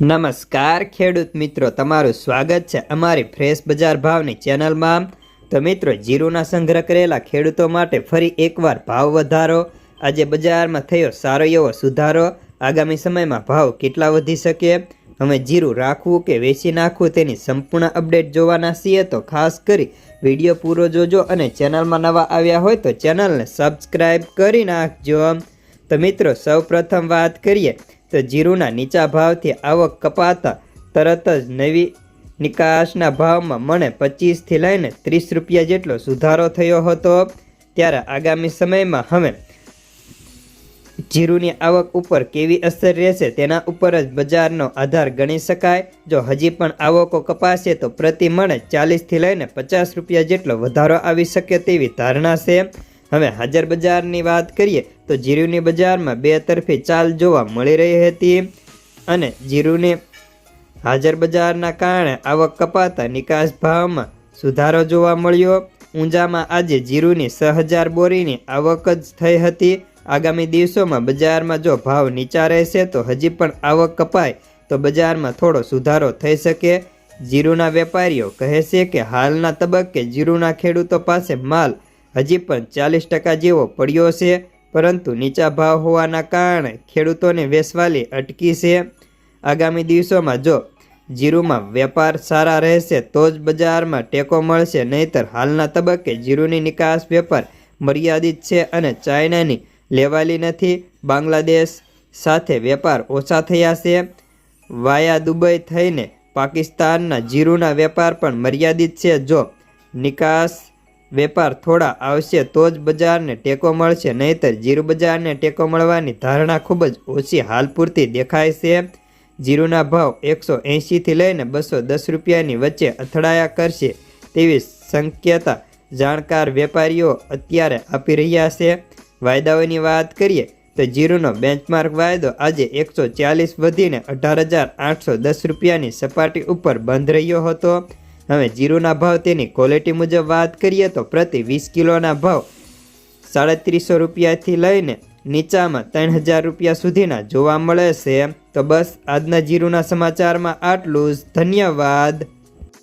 નમસ્કાર, ખેડૂત મિત્રો. તમારું સ્વાગત છે અમારી ફ્રેશ બજાર ભાવની ચેનલમાં. તો મિત્રો, જીરુના સંગ્રહ કરેલા ખેડૂતો માટે ફરી એકવાર ભાવ વધારો. આજે બજારમાં થયો સારો એવો સુધારો. આગામી સમયમાં ભાવ કેટલા વધી શકે? અમે જીરું રાખવું કે વેચી નાખવું તેની સંપૂર્ણ અપડેટ જોવાના છીએ. તો ખાસ કરી વીડિયો પૂરો જોજો અને ચેનલમાં નવા આવ્યા હોય તો ચેનલને સબસ્ક્રાઈબ કરી નાખજો. તો મિત્રો, સૌપ્રથમ વાત કરીએ તો જીરુના નીચા ભાવથી આવક કપાતા તરત જ નવી નિકાસના ભાવમાં મને પચીસથી લઈને ત્રીસ રૂપિયા જેટલો સુધારો થયો હતો. ત્યારે આગામી સમયમાં હવે જીરુની આવક ઉપર કેવી અસર રહેશે તેના ઉપર જ બજારનો આધાર ગણી શકાય. જો હજી પણ આવકો કપાશે તો પ્રતિ મણે ચાલીસથી લઈને પચાસ રૂપિયા જેટલો વધારો આવી શકે તેવી ધારણા છે. હવે હાજર બજારની વાત કરીએ, તો જીરુની બજારમાં બે તરફી ચાલ જોવા મળી રહી હતી અને જીરુને હાજર બજારના કારણે આવક કપાતા નિકાસ ભાવમાં સુધારો જોવા મળ્યો. ઊંઝામાં આજે જીરુની છ હજાર બોરીની આવક જ થઈ હતી. આગામી દિવસોમાં બજારમાં જો ભાવ નીચા રહેશે, તો હજી પણ આવક કપાય, તો બજારમાં થોડો સુધારો થઈ શકે. જીરુના વેપારીઓ કહે છે કે, હાલના તબક્કે જીરુના ખેડૂતો પાસે માલ હજી પણ ચાલીસ ટકા જેવો પડ્યો છે, પરંતુ નીચા ભાવ હોવાના કારણે ખેડૂતોને વેસવાલી અટકી છે. આગામી દિવસોમાં જો જીરુમાં વેપાર સારા રહેશે, તો જ બજારમાં ટેકો મળશે, નહીતર હાલના તબક્કે જીરુની નિકાસ વેપાર મર્યાદિત છે અને ચાઇનાની લેવાલી નથી. બાંગ્લાદેશ સાથે વેપાર ઓછા થયા છે. વાયા દુબઈ થઈને પાકિસ્તાનના જીરુના વેપાર પણ મર્યાદિત છે. જો નિકાસ વેપાર થોડા આવશે તો જ બજારને ટેકો મળશે, નહીતર જીરુ બજારને ટેકો મળવાની ધારણા ખૂબ જ ઓછી હાલ પૂરતી દેખાય છે. જીરુના ભાવ એકસો એંશીથી લઈને બસો દસ રૂપિયાની વચ્ચે અથડાયા કરશે તેવી શક્યતા જાણકાર વેપારીઓ અત્યારે આપી રહ્યા છે. વાયદાઓની વાત કરીએ તો જીરુનો બેન્ચમાર્ક વાયદો આજે એકસો ચાલીસ વધીને અઢાર હજાર આઠસો દસ રૂપિયાની સપાટી ઉપર બંધ રહ્યો હતો. હવે જીરુના ભાવ તેની ક્વોલિટી મુજબ વાત કરીએ તો પ્રતિ વીસ કિલોના ભાવ સાડત્રીસો રૂપિયાથી લઈને નીચામાં ત્રણ હજાર રૂપિયા સુધીના જોવા મળે છે. તો બસ આજના જીરુના સમાચારમાં આટલું જ. ધન્યવાદ.